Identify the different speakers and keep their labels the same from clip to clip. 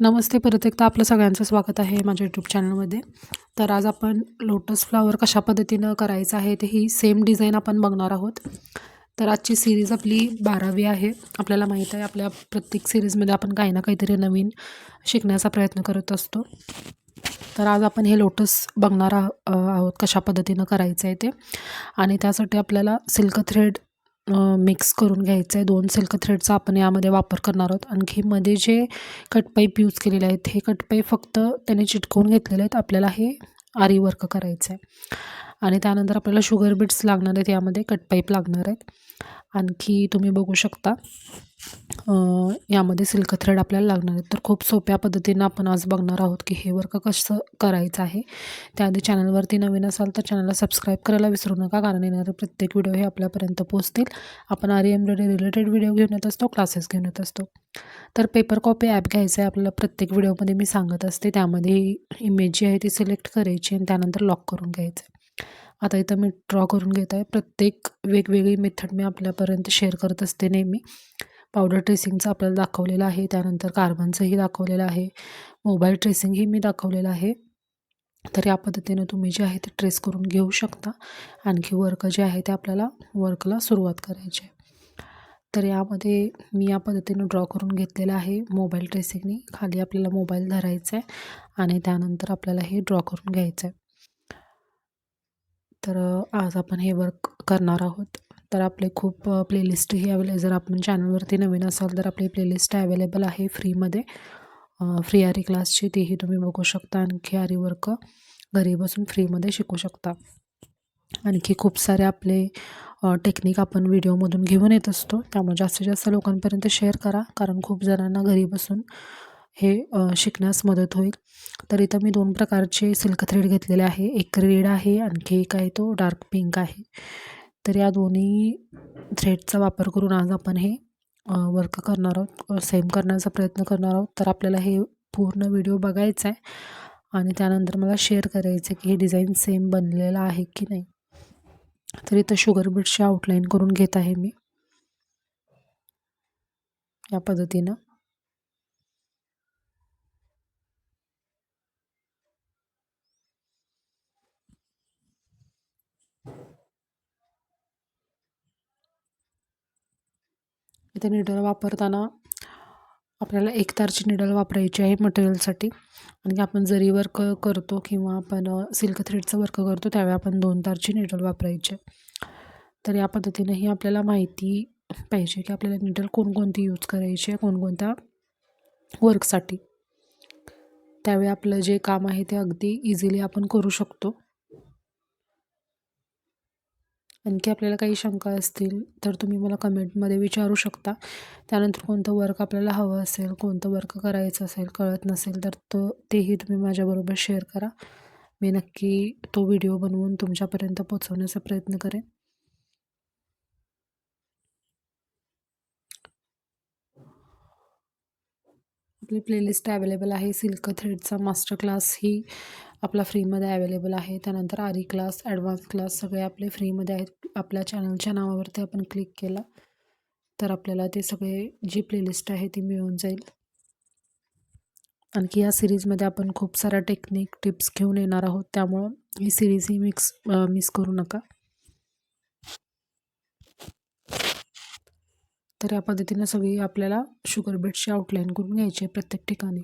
Speaker 1: नमस्ते परत एकदा आपलं सगळ्यांचं स्वागत आहे माझ्या यूट्यूब चॅनलमध्ये तर आज आपण लोटस फ्लावर कशा पद्धतीनं करायचं आहे ते ही सेम डिझाईन आपण बघणार आहोत. तर आजची सिरीज आपली बारावी आहे. आपल्याला माहीत आहे आपल्या प्रत्येक सिरीजमध्ये आपण काही ना काहीतरी नवीन शिकण्याचा प्रयत्न करत असतो. तर आज आपण हे लोटस बघणार आहोत कशा पद्धतीनं करायचं आहे ते. आणि त्यासाठी आपल्याला सिल्क थ्रेड मिक्स करून घ्यायचं आहे दोन सिल्क थ्रेडचा आपण यामध्ये वापर करणार आहोत. आणखी मध्ये जे कटपाईप यूज केलेले आहेत हे कटपाईप फक्त त्याने चिटकवून घेतलेले आहेत. आपल्याला हे आरी वर्क करायचं आहे आणि त्यानंतर आपल्याला शुगर बीट्स लागणार आहेत. यामध्ये कटपाईप लागणार आहेत. आणखी तुम्ही बघू शकता. यामध्ये सिल्क थ्रेड आपल्याला लागणार आहेत. तर खूप सोप्या पद्धतीनं आपण आज बघणार आहोत की हे वर्क कसं करायचं आहे. त्याआधी चॅनलवरती नवीन असाल तर चॅनलला सबस्क्राईब करायला विसरू नका कारण येणारे प्रत्येक व्हिडिओ हे आपल्यापर्यंत पोहोचतील. आपण आर एम्ब्रॉयडरी रिलेटेड व्हिडिओ घेऊन येत असतो क्लासेस घेऊन येत असतो. तर पेपर कॉपी ॲप घ्यायचं आहे आपल्याला प्रत्येक व्हिडिओमध्ये मी सांगत असते. त्यामध्ये इमेज जी आहे ती सिलेक्ट करायची आणि त्यानंतर लॉक करून घ्यायचं आहे. आता इथं मी ड्रॉ करून घेत आहे. प्रत्येक वेगवेगळी मेथड मी आपल्यापर्यंत शेअर करत असते नेहमी. पावडर ट्रेसिंगचं आपल्याला दाखवलेलं आहे. त्यानंतर कार्बनचंही दाखवलेलं आहे. मोबाईल ट्रेसिंगही मी दाखवलेलं आहे. तर या पद्धतीनं तुम्ही जे आहे ते ट्रेस करून घेऊ शकता. आणखी वर्क जे आहे ते आपल्याला वर्कला सुरुवात करायची आहे. तर यामध्ये मी या पद्धतीनं ड्रॉ करून घेतलेलं आहे. मोबाईल ट्रेसिंगने खाली आपल्याला मोबाईल धरायचा आहे आणि त्यानंतर आपल्याला हे ड्रॉ करून घ्यायचं आहे. तर आज आपण हे वर्क करणार आहोत. तर आपले खूप प्लेलिस्टही अवेलेबल जर आपण चॅनलवरती नवीन असाल तर आपली प्लेलिस्ट अवेलेबल आहे फ्रीमध्ये फ्री आरी क्लासची तीही तुम्ही बघू शकता. आणखी आरी वर्क घरी बसून फ्रीमध्ये शिकू शकता. आणखी खूप सारे आपले टेक्निक आपण व्हिडिओमधून घेऊन येत असतो. त्यामुळे जास्तीत जास्त लोकांपर्यंत शेअर करा. कारण खूप जणांना घरी बसून हे शिकण्यास मदत होईल. तर इथं मी दोन प्रकारचे सिल्क थ्रेड घेतलेले आहे. एक रेड आहे आणखी एक आहे तो डार्क पिंक आहे. तर या दोन्ही थ्रेडचा वापर करून आज आपण हे वर्क करणार आहोत. सेम करण्याचा प्रयत्न करणार आहोत. तर आपल्याला हे पूर्ण व्हिडिओ बघायचा आहे. आणि त्यानंतर मला शेअर करायचं आहे की हे डिझाईन सेम बनलेलं आहे की नाही. तर इथं शुगर बीटची आउटलाईन करून घेत आहे मी. या पद्धतीनं. इथे निडल वापरताना आपल्याला एक तारची निडल वापरायची आहे मटेरियलसाठी आणि आपण जरी वर्क करतो किंवा आपण सिल्क थ्रेडचं वर्क करतो त्यावेळी आपण दोन तारची निडल वापरायची. तर या पद्धतीनेही आपल्याला माहिती पाहिजे की आपल्याला निडल कोणकोणती यूज करायची आहे कोणकोणत्या वर्कसाठी त्यावेळी आपलं जे काम आहे ते अगदी इझिली आपण करू शकतो. आणखी आपल्याला काही शंका असतील तर तुम्ही मला कमेंटमध्ये विचारू शकता. त्यानंतर कोणतं वर्क आपल्याला हवं असेल कोणतं वर्क करायचं असेल कळत नसेल तर तो तेही तुम्ही माझ्याबरोबर शेअर करा. मी नक्की तो व्हिडिओ बनवून तुमच्यापर्यंत पोचवण्याचा प्रयत्न करेन. आपली प्लेलिस्ट अवेलेबल आहे. सिल्क थ्रेडचा मास्टर क्लास ही आपला फ्रीमध्ये अवेलेबल आहे. त्यानंतर आरी क्लास ॲडव्हान्स क्लास सगळे आपले फ्रीमध्ये आहेत. आपल्या चॅनलच्या नावावरती आपण क्लिक केला तर आपल्याला ते सगळे जी प्लेलिस्ट आहे ती मिळून जाईल. आणखी या सिरीजमध्ये आपण खूप साऱ्या टेक्निक टिप्स घेऊन येणार आहोत. त्यामुळं ही सिरीज ही मिक्स मिस करू नका. तर या पद्धतीनं सगळी आपल्याला शुगर बीटची आउटलाईन करून घ्यायची आहे प्रत्येक ठिकाणी.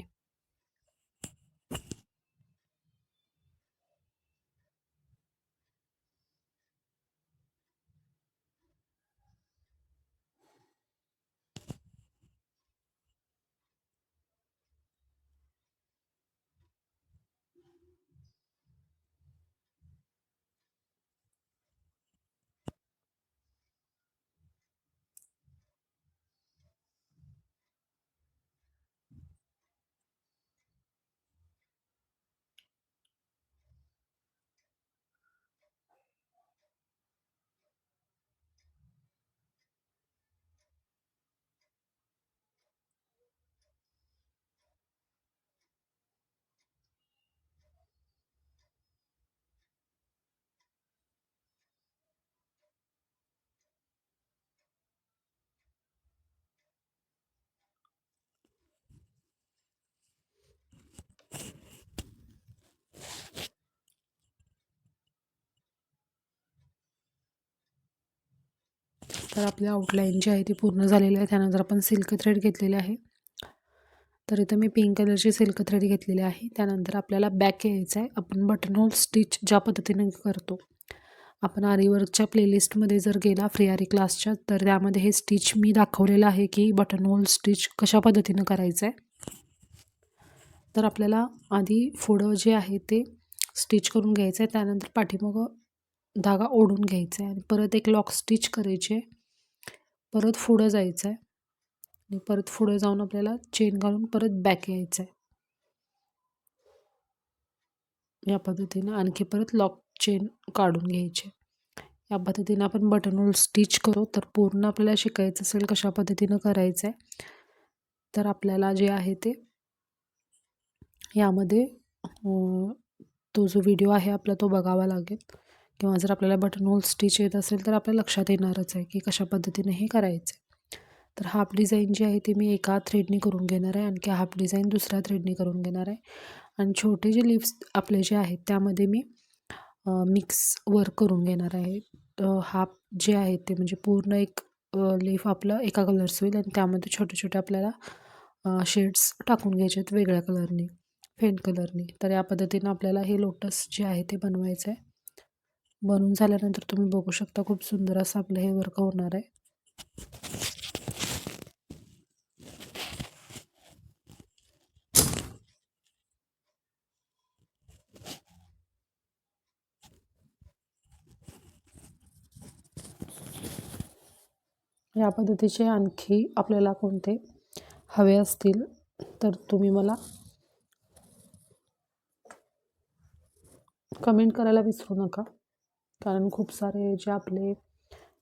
Speaker 1: तर आपली आउटलाईन जी आहे ती पूर्ण झालेली आहे. त्यानंतर आपण सिल्क थ्रेड घेतलेली आहे. तर इथं मी पिंक कलरची सिल्क थ्रेड घेतलेली आहे. त्यानंतर आपल्याला बॅक यायचं आहे. आपण बटन होल स्टिच ज्या पद्धतीने करतो. आपण आरीवर्कच्या प्लेलिस्टमध्ये जर गेला फ्री आरी क्लासच्या तर त्यामध्ये हे स्टिच मी दाखवलेलं आहे की बटन होल स्टिच कशा पद्धतीनं करायचं आहे. तर आपल्याला आधी पुढं जे आहे ते स्टिच करून घ्यायचं आहे. त्यानंतर पाठीमागं धागा ओढून घ्यायचा आहे. आणि परत एक लॉक स्टिच करायचे परत पुढं जायचं आहे आणि परत पुढं जाऊन आपल्याला चेन घालून परत बॅक यायचं आहे या पद्धतीनं आणखी परत लॉक चेन काढून घ्यायचे. या पद्धतीनं आपण बटन स्टिच करू तर पूर्ण आपल्याला शिकायचं असेल कशा पद्धतीनं करायचं आहे तर आपल्याला जे आहे ते यामध्ये तो जो व्हिडिओ आहे आपला तो बघावा लागेल. किंवा जर आपल्याला बटन होल स्टिच येत असेल तर आपल्या लक्षात येणारच आहे की कशा पद्धतीने हे करायचं आहे. तर हाफ डिझाईन जी आहे ती मी एका थ्रेडनी करून घेणार आहे आणखी हाफ डिझाईन दुसऱ्या थ्रेडनी करून घेणार आहे. आणि छोटे जे लिप्स आपले जे आहेत त्यामध्ये मी मिक्स वर्क करून घेणार आहे. हाफ जे आहे ते म्हणजे पूर्ण एक लीफ आपलं एका कलर्स होईल आणि त्यामध्ये छोटे छोटे आपल्याला शेड्स टाकून घ्यायचे आहेत वेगळ्या कलरने फेंट कलरने तर या पद्धतीनं आपल्याला हे लोटस जे आहे ते बनवायचं आहे. बनवून झाल्यानंतर तुम्ही बघू शकता खूप सुंदर असं आपलं हे वर्क होणार आहे. या पद्धतीचे आणखी आपल्याला कोणते हवे असतील तर तुम्ही मला कमेंट करायला विसरू नका. कारण खूप सारे जे आपले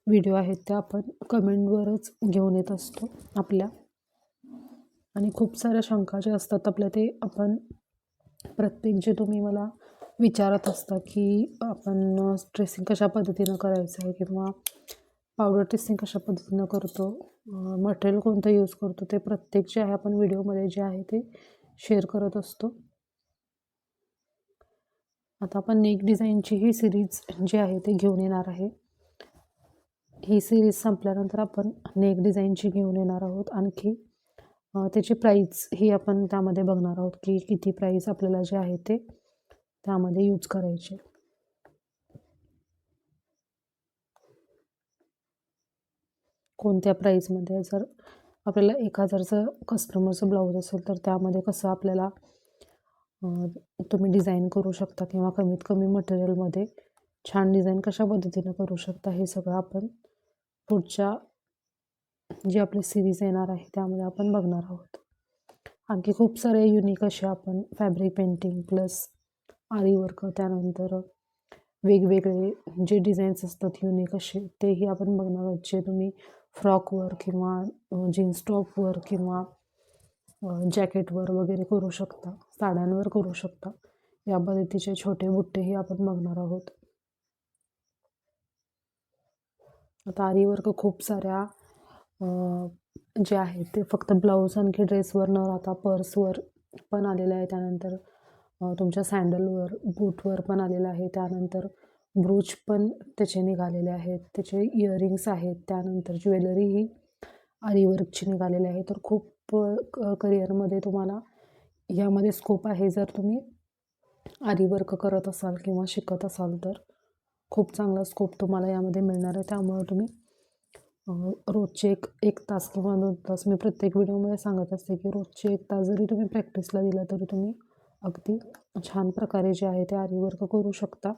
Speaker 1: व्हिडिओ आहेत ते आपण कमेंटवरच घेऊन येत असतो आपल्या. आणि खूप साऱ्या शंका ज्या असतात आपल्या ते आपण प्रत्येक जे तुम्ही मला विचारत असता की आपण ड्रेसिंग कशा पद्धतीनं करायचं आहे किंवा पावडर टेस्टिंग कशा पद्धतीनं करतो मटेरियल कोणतं यूज करतो ते प्रत्येक जे आहे आपण व्हिडिओमध्ये जे आहे ते शेअर करत असतो. आता आपण नेक डिझाईनची ही सिरीज जी आहे ते घेऊन येणार आहे. ही सिरीज संपल्यानंतर आपण नेक डिझाईनची घेऊन येणार आहोत. आणखी त्याची प्राईज ही आपण त्यामध्ये बघणार आहोत की किती प्राईज आपल्याला जे आहे ते त्यामध्ये यूज करायचे. कोणत्या प्राईजमध्ये जर आपल्याला एक हजारचं कस्टमरचं ब्लाऊज असेल तर त्यामध्ये कसं आपल्याला तुम्ही डिझाईन करू शकता किंवा कमीत कमी मटेरियलमध्ये छान डिझाईन कशा पद्धतीनं करू शकता हे सगळं आपण पुढच्या जी आपली सिरीज येणार आहे त्यामध्ये आपण बघणार आहोत. आणखी खूप सारे युनिक असे आपण fabric painting plus aari work त्यानंतर वेगवेगळे जे डिझाईन्स असतात युनिक असे तेही आपण बघणार आहोत. जे तुम्ही फ्रॉकवर किंवा जीन्स टॉपवर किंवा जॅकेटवर वगैरे करू शकता. साड्यांवर करू शकता. या पद्धतीचे छोटे बुट्टेही आपण बघणार आहोत. आता आरीवर्क खूप साऱ्या जे आहेत ते फक्त ब्लाऊज आणखी ड्रेसवर न राहता पर्सवर पण आलेलं आहे. त्यानंतर तुमच्या सँडलवर बूटवर पण आलेलं आहे. त्यानंतर ब्रूच पण त्याचे निघालेले आहेत. त्याचे इयरिंग्स आहेत. त्यानंतर ज्वेलरीही आरीवर्कची निघालेली आहे. तर खूप करिअरमध्ये तुम्हाला यामध्ये स्कोप आहे जर तुम्ही आरीवर्क करत असाल किंवा शिकत असाल तर खूप चांगला स्कोप तुम्हाला यामध्ये मिळणार आहे. त्यामुळे तुम्ही रोजचे एक एक तास किंवा दोन तास मी प्रत्येक व्हिडिओमध्ये सांगत असते की रोजचे एक तास जरी तुम्ही प्रॅक्टिसला दिला तरी तुम्ही अगदी छान प्रकारे जे आहे ते आरीवर्क करू शकता.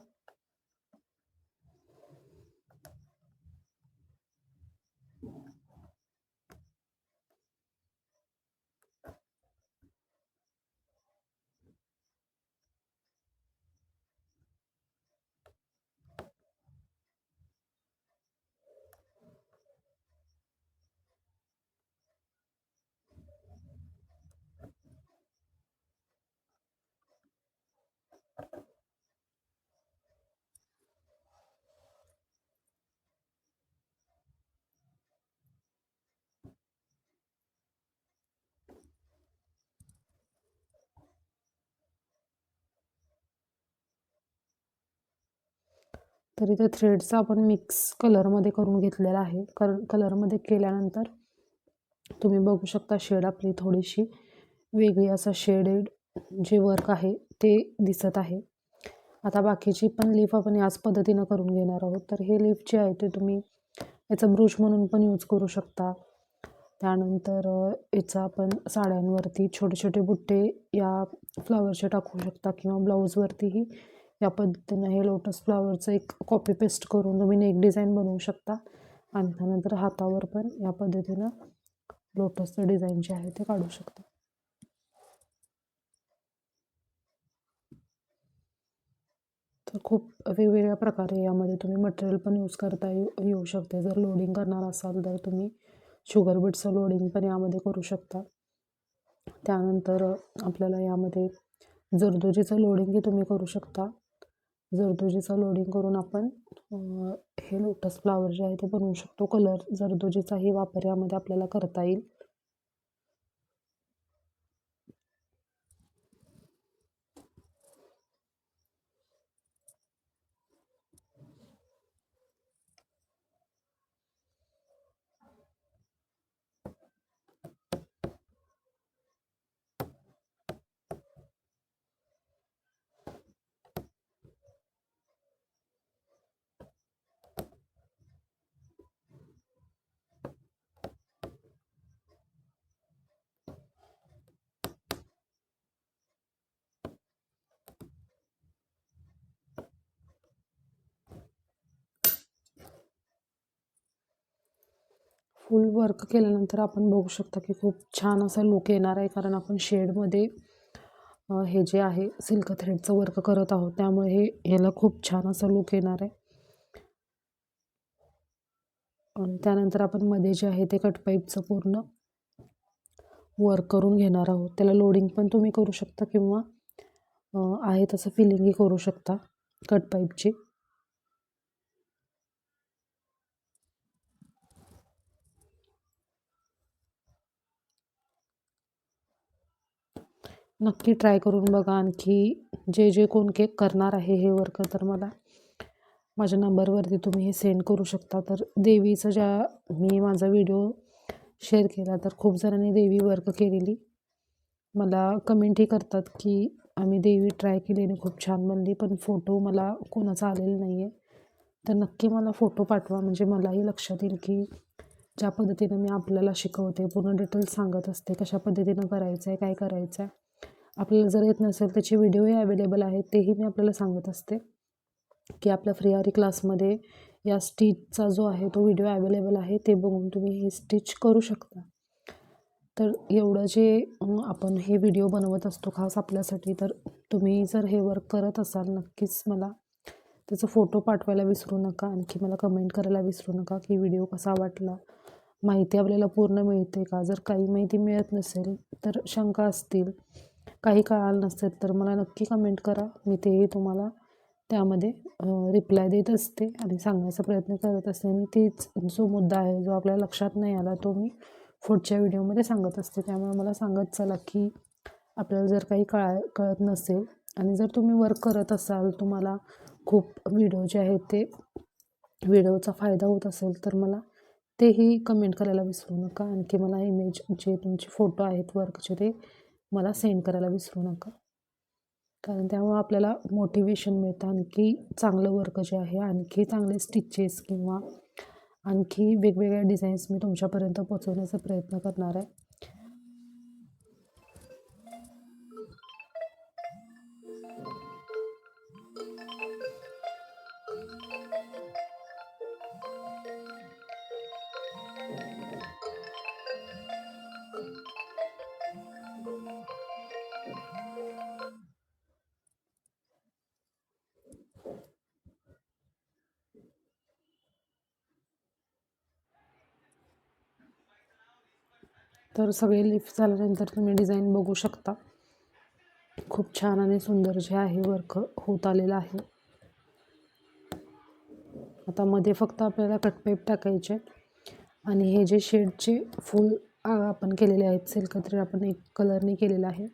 Speaker 1: तर इथे थ्रेडचा आपण मिक्स कलरमध्ये करून घेतलेला आहे. कर कलरमध्ये केल्यानंतर तुम्ही बघू शकता शेड आपली थोडीशी वेगळी. असं शेडेड जे वर्क आहे ते दिसत आहे. आता बाकीची पण लीफ आपण याच पद्धतीनं करून घेणार आहोत. तर हे लीफ जे आहे ते तुम्ही याचा ब्रुश म्हणून पण यूज करू शकता. त्यानंतर याचा आपण साड्यांवरती छोटे छोटे बुट्टे या फ्लावरचे टाकू शकता किंवा ब्लाऊजवरतीही या पद्धतीनं हे लोटस फ्लावरचं एक कॉपी पेस्ट करून तुम्ही नेक डिझाईन बनवू शकता. आणि त्यानंतर हातावर पण या पद्धतीनं लोटसचं डिझाईन जे आहे ते काढू शकता. तर खूप वेगवेगळ्या प्रकारे यामध्ये तुम्ही मटेरियल पण यूज करता येऊ येऊ शकते. जर लोडिंग करणार असाल तर तुम्ही शुगर बीटचं लोडिंग पण यामध्ये करू शकता. त्यानंतर आपल्याला यामध्ये जरदोजीचं लोडिंगही तुम्ही करू शकता. जरदोजीचं लोडिंग करून आपण हे लोटस फ्लावर जे आहे ते बनवू शकतो. कलर जरदोजीचाही वापर यामध्ये आपल्याला करता येईल. फुल वर्क केल्यानंतर आपण बघू शकता की खूप छान असा लुक येणार आहे. कारण आपण शेडमध्ये हे जे आहे सिल्क थ्रेडचं वर्क करत आहोत. त्यामुळे हे ह्याला खूप छान असा लुक येणार आहे. आणि त्यानंतर आपण मध्ये जे आहे ते कटपाईपचं पूर्ण वर्क करून घेणार आहोत. त्याला लोडिंग पण तुम्ही करू शकता किंवा आहे तसं फिलिंगही करू शकता कटपाईपची नक्की ट्राय करून बघा आणखी जे जे कोण केक करणार आहे हे वर्क तर मला माझ्या नंबरवरती तुम्ही हे सेंड करू शकता. तर देवीचं ज्या मी माझा व्हिडिओ शेअर केला तर खूप जणांनी देवी वर्क केलेली. मला कमेंटही करतात की आम्ही देवी ट्राय केली आणि खूप छान बनली पण फोटो मला कोणाचा आलेला नाही आहे तर नक्की मला फोटो पाठवा म्हणजे मलाही लक्षात येईल की ज्या पद्धतीनं मी आपल्याला शिकवते पूर्ण डिटेल्स सांगत असते कशा पद्धतीनं करायचं आहे काय करायचं आहे आपल्याला जर येत नसेल त्याचे व्हिडिओही अवेलेबल आहेत तेही मी आपल्याला सांगत असते. की आपल्या फ्री आरी क्लासमध्ये या स्टिचचा जो आहे तो व्हिडिओ अवेलेबल आहे ते बघून तुम्ही हे स्टिच करू शकता. तर एवढं जे आपण हे व्हिडिओ बनवत असतो खास आपल्यासाठी तर तुम्ही जर हे वर्क करत असाल नक्कीच मला त्याचा फोटो पाठवायला विसरू नका. आणखी मला कमेंट करायला विसरू नका की व्हिडिओ कसा वाटला. माहिती आपल्याला पूर्ण मिळते का? जर काही माहिती मिळत नसेल तर शंका असतील. काही कळालं नसेल तर मला नक्की कमेंट करा. मी तेही तुम्हाला त्यामध्ये रिप्लाय देत असते आणि सांगण्याचा प्रयत्न करत असते. आणि तीच जो मुद्दा आहे जो आपल्या लक्षात नाही आला तो मी पुढच्या व्हिडिओमध्ये सांगत असते. त्यामुळे मला सांगत चला की आपल्याला जर काही कळा कळत नसेल आणि जर तुम्ही वर्क करत असाल तुम्हाला खूप व्हिडिओ जे आहेत ते व्हिडिओचा फायदा होत असेल तर मला तेही कमेंट करायला विसरू नका. आणखी मला इमेज जे तुमचे फोटो आहेत वर्कचे ते मला सेंड करायला विसरू नका. कारण त्यामुळं आपल्याला मोटिवेशन मिळतं. आणखी चांगलं वर्क जे आहे आणखी चांगले स्टिचेस किंवा आणखी वेगवेगळ्या डिझाईन्स मी तुमच्यापर्यंत पोचवण्याचा प्रयत्न करणार आहे. तर सगळे लिफ्ट झाल्यानंतर तुम्ही डिझाईन बघू शकता. खूप छान आणि सुंदर जे आहे वर्क होत आलेलं आहे. आता मध्ये फक्त आपल्याला कटपाईप टाकायचे आणि हे जे शेडचे फुल आपण केलेले आहेत सिल्क आपण एक कलरने केलेलं आहे.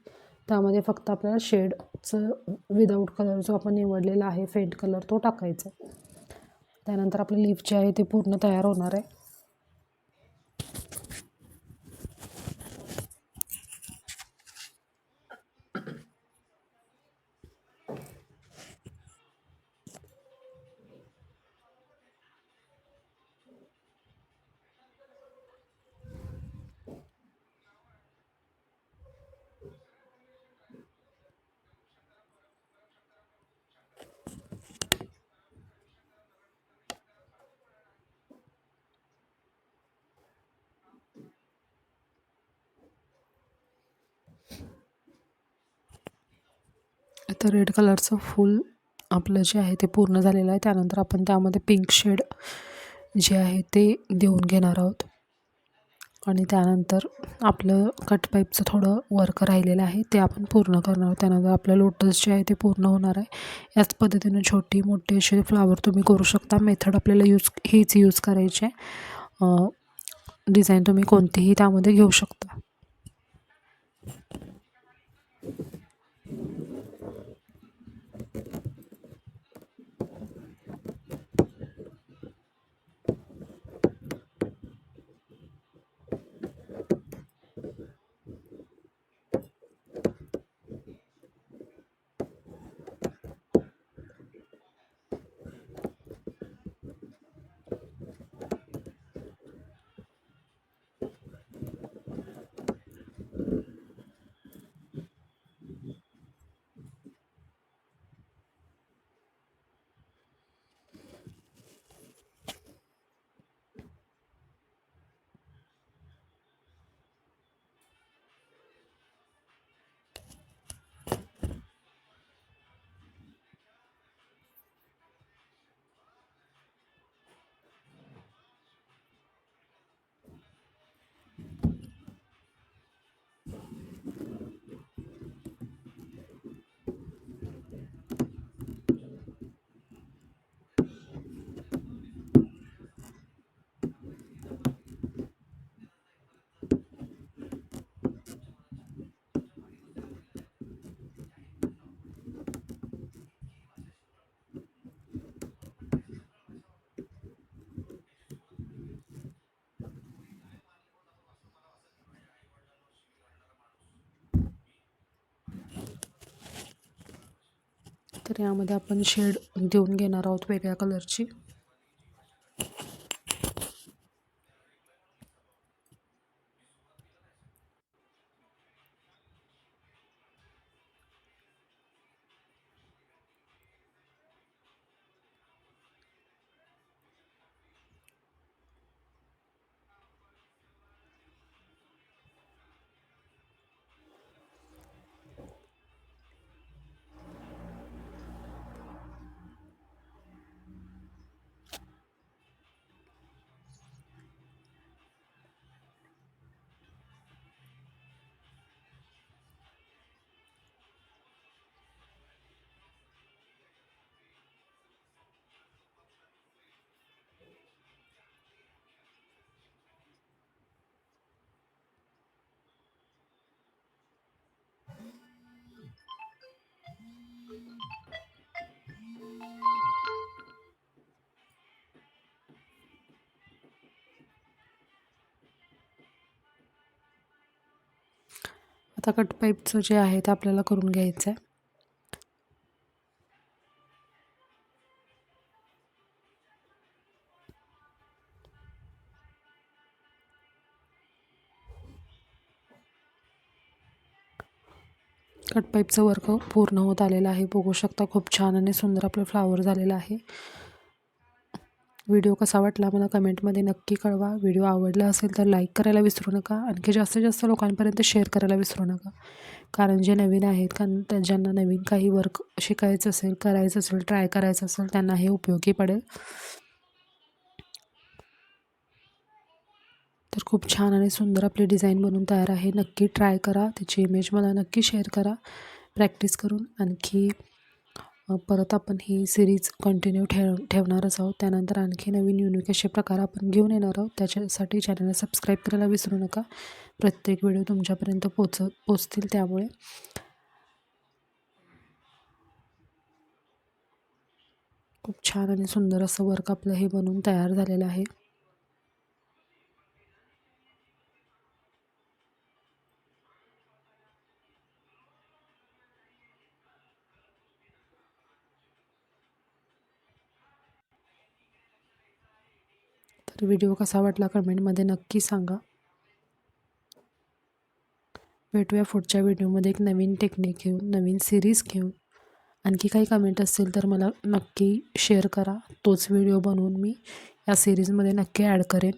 Speaker 1: त्यामध्ये फक्त आपल्याला शेडचं विदाऊट कलर जो आपण निवडलेला आहे फेंट कलर तो टाकायचा त्यानंतर आपलं लिफ्ट जे आहे ते पूर्ण तयार होणार आहे. तर रेड कलरचं फूल आपलं जे आहे ते पूर्ण झालेलं आहे. त्यानंतर आपण त्यामध्ये पिंक शेड जे आहे ते देऊन घेणार आहोत. आणि त्यानंतर आपलं कट पाईपचं थोडं वर्क राहिलेलं आहे. ते आपण पूर्ण करणार आहोत. त्यानंतर आपलं लोटस जे आहे ते पूर्ण होणार आहे. याच पद्धतीने छोटी मोठी असे फ्लावर तुम्ही करू शकता. मेथड आपल्याला यूज हीच यूज करायची आहे. डिझाईन तुम्ही कोणतीही त्यामध्ये घेऊ शकता. तर यामध्ये आपण शेड देऊन घेणार आहोत वेगळ्या कलरची आता कट पाईपचं जे आहे ते आपल्याला करून घ्यायचं आहे. कट पाईपचं वर्क पूर्ण होत आलेलं आहे. बघू शकता खूप छान आणि सुंदर आपलं फ्लावर झालेलं आहे. व्हिडिओ कसा वाटला मला कमेंटमध्ये नक्की कळवा. व्हिडिओ आवडला असेल तर लाईक करायला विसरू नका. आणखी जास्तीत जास्त लोकांपर्यंत शेअर करायला विसरू नका. कारण जे नवीन आहेत कारण ज्यांना नवीन काही वर्क शिकायचं असेल करायचं असेल ट्राय करायचं असेल त्यांना हे उपयोगी पडेल. तर खूप छान आणि सुंदर आपली डिझाईन बनवून तयार आहे. नक्की ट्राय करा. त्याची इमेज मला नक्की शेअर करा. प्रॅक्टिस करून आणखी परत आपण ही सिरीज कंटिन्यू ठेव ठेवणारच आहोत. त्यानंतर आणखी नवीन युनिक असे प्रकार आपण घेऊन येणार आहोत. त्याच्यासाठी चॅनलला सबस्क्राईब करायला विसरू नका. प्रत्येक व्हिडिओ तुमच्यापर्यंत पोच पोचतील त्यामुळे. खूप छान आणि सुंदर असं वर्क आपलं हे बनवून तयार झालेलं आहे. व्हिडिओ कसा वाटला कमेंटमध्ये नक्की सांगा. भेटूया पुढच्या व्हिडिओमध्ये एक नवीन टेक्निक घेऊन नवीन सिरीज घेऊन. आणखी काही कमेंट असतील तर मला नक्की शेअर करा. तोच व्हिडिओ बनवून मी या सिरीजमध्ये नक्की ॲड करेन.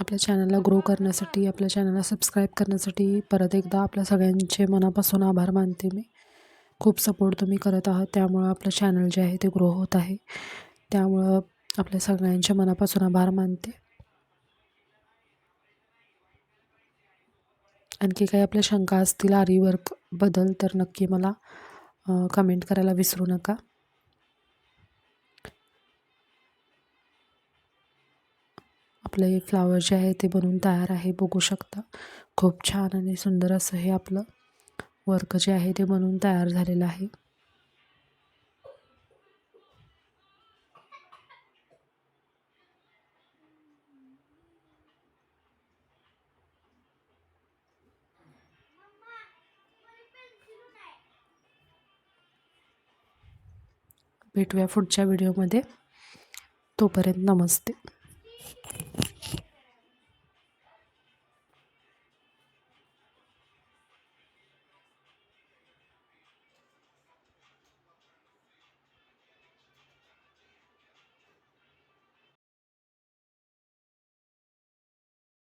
Speaker 1: आपल्या चॅनलला ग्रो करण्यासाठी आपल्या चॅनलला सबस्क्राईब करण्यासाठी परत एकदा आपल्या सगळ्यांचे मनापासून आभार मानते मी. खूप सपोर्ट तुम्ही करत आहात. त्यामुळं आपलं चॅनल जे आहे ते ग्रो होत आहे. त्यामुळं आपल्या सगळ्यांच्या मनापासून आभार मानते. आणखी काही आपल्या शंका असतील आरी बदल तर नक्की मला कमेंट करायला विसरू नका. आपलं हे फ्लावर जे आहे ते बनवून तयार आहे बघू शकता. खूप छान आणि सुंदर असं हे आपलं वर्क जे आहे ते बनवून तयार झालेलं आहे. भेटूया पुढच्या व्हिडिओमध्ये. तोपर्यंत नमस्ते.